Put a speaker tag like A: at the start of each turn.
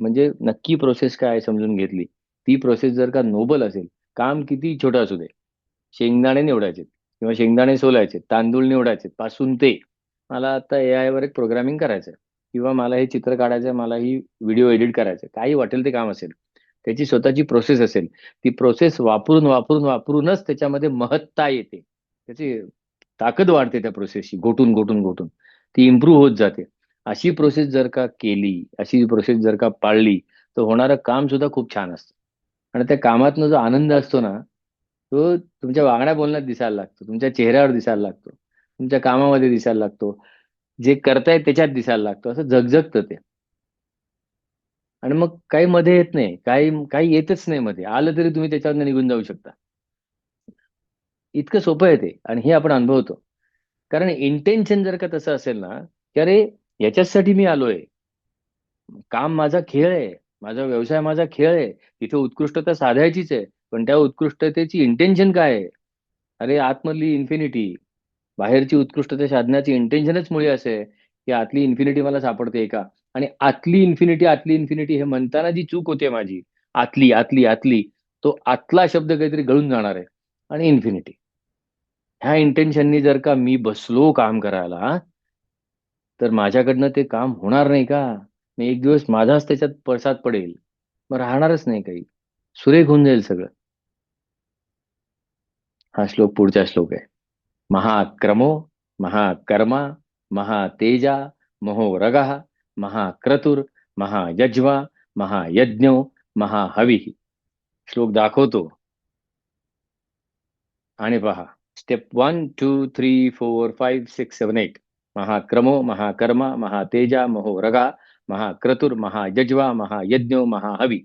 A: म्हणजे नक्की प्रोसेस काय आहे समजून घेतली? ती प्रोसेस जर का नोबल असेल काम किती छोटं असू दे. शेंगदाणे निवडायचे किंवा शेंगदाणे सोलायचे तांदूळ निवडायचे पासून ते. मला आता ए आय वर एक प्रोग्रामिंग करायचं किंवा मला हे चित्र काढायचं मला ही व्हिडिओ एडिट करायचं काही वाटेल ते काम असेल. त्याची स्वतःची प्रोसेस असेल. ती प्रोसेस वापरून वापरून वापरूनच त्याच्यामध्ये महत्ता येते. त्याची ताकद वाढते त्या प्रोसेसची घोटून घोटून घोटून. ती इम्प्रूव्ह होत जाते. अशी प्रोसेस जर का केली अशी प्रोसेस जर का पाळली तर होणारं काम सुद्धा खूप छान असतं. आणि त्या कामातनं जो आनंद असतो ना तो तुमच्या वागण्या बोलण्यात दिसायला लागतो तुमच्या चेहऱ्यावर दिसायला लागतो तुमच्या कामामध्ये दिसायला लागतो जे करतायत त्याच्यात दिसायला लागतो असं झगझगतं ते. आणि मग काही मध्ये येत नाही काही काही येतच नाही मध्ये आलं तरी तुम्ही त्याच्यावर निघून जाऊ शकता. इतकं सोपं आहे ते आणि हे आपण अनुभवतो. कारण इंटेन्शन जर का तसं असेल ना की अरे याच्यासाठी मी आलोय. काम माझा खेळ आहे. माझा व्यवसाय माझा खेळ आहे. तिथे उत्कृष्टता साधायचीच आहे. पण त्या उत्कृष्टतेची इंटेन्शन काय आहे? अरे आतमधली इन्फिनिटी बाहेरची उत्कृष्टता साधण्याची इंटेन्शनच मुळे असे की आतली इन्फिनिटी मला सापडते का आणि आतली इन्फिनिटी आतली इन्फिनिटी हे म्हणताना जी चूक होते माझी आतली आतली आतली तो आतला शब्द काहीतरी गळून जाणार आहे. आणि इन्फिनिटी ह्या इंटेन्शननी जर का मी बसलो काम करायला तर माझ्याकडनं ते काम होणार नाही का? मी एक दिवस माझाच त्याच्यात पडसाद पडेल. मग राहणारच नाही काही. सुरेख होऊन जाईल सगळं. हा श्लोक पुढचा श्लोक आहे. महाक्रमो महाकर्मा महातेजा महोरग महाक्रतुर महायज्वा महायज्ञो महाहवी. श्लोक दाखवतो. आणि पहा. Step one two three four five six seven eight महाक्रमो महाकर्मा महातेजा महोरगा महाक्रतुर महायज्वा महायज्ञो महाहवी।